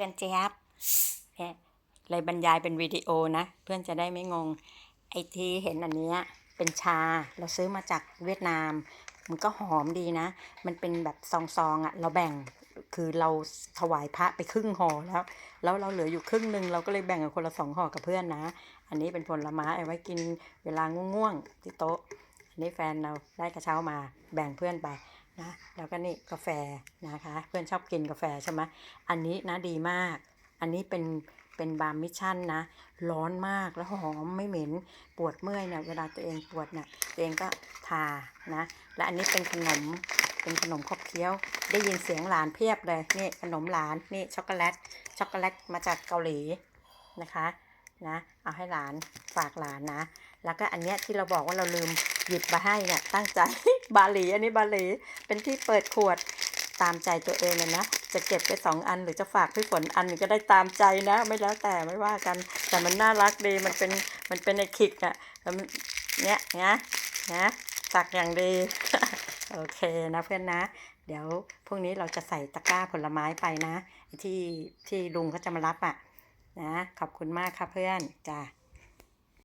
พื่อนเจี๊ยบเนี่ยเลยบรรยายเป็นวิดีโอนะ เพื่อนจะได้ไม่งง ไอที่เห็นอันนี้เป็นชาเราซื้อมาจากเวียดนาม มันก็หอมดีนะ มันเป็นแบบซองๆอะ่ะ เราแบ่งคือเราถวายพระไปครึ่งห่อแล้ว แล้วเราเหลืออยู่ครึ่งหนึ่งเราก็เลยแบ่งกันคนละสองห่อกับเพื่อนนะ อันนี้เป็นผลไม้เอาไว้กินเวลาง่วงๆที่โต๊ะ อันนี้แฟนเราได้กระเช้ามาแบ่งเพื่อนไป นะแล้วก็นี่กาแฟนะคะ เพื่อนชอบกินกาแฟใช่ไหมอันนี้นะดีมาก อันนี้เป็นเป็นบาร์มิชชั่นนะ ร้อนมากแล้วหอมไม่เหม็นปวดเมื่อยเนี่ยเวลาตัวเองปวดเนี่ยตัวเองก็ทานะ และอันนี้เป็นขนมเป็นขนมขบเคี้ยว ได้ยินเสียงหลานเพียบเลยนี่ขนมหลานนี่ช็อกโกแลตช็อกโกแลตมาจากเกาหลีนะคะนะเอาให้หลานฝากหลานนะ แล้วก็อันเนี้ยที่เราบอกว่าเราลืมหยิบมาให้เนี่ยตั้งใจบาหลีอันนี้บาหลีเป็นที่เปิดขวดตามใจตัวเองเลยนะจะเก็บไปสองอันหรือจะฝากพี่ฝนอันหนึงก็ได้ตามใจนะ ไม่แล้วแต่ไม่ว่ากัน แต่มันน่ารักดีมันเป็นมันเป็นในคิกอะแล้วมันเนี้ยนะนะสักอย่างดี โอเคนะเพื่อนนะ เดี๋ยวพรุ่งนี้เราจะใส่ตะกร้าผลไม้ไปนะ ที่ที่ลุงเขาจะมารับอะนะขอบคุณมากค่ะเพื่อนจ้า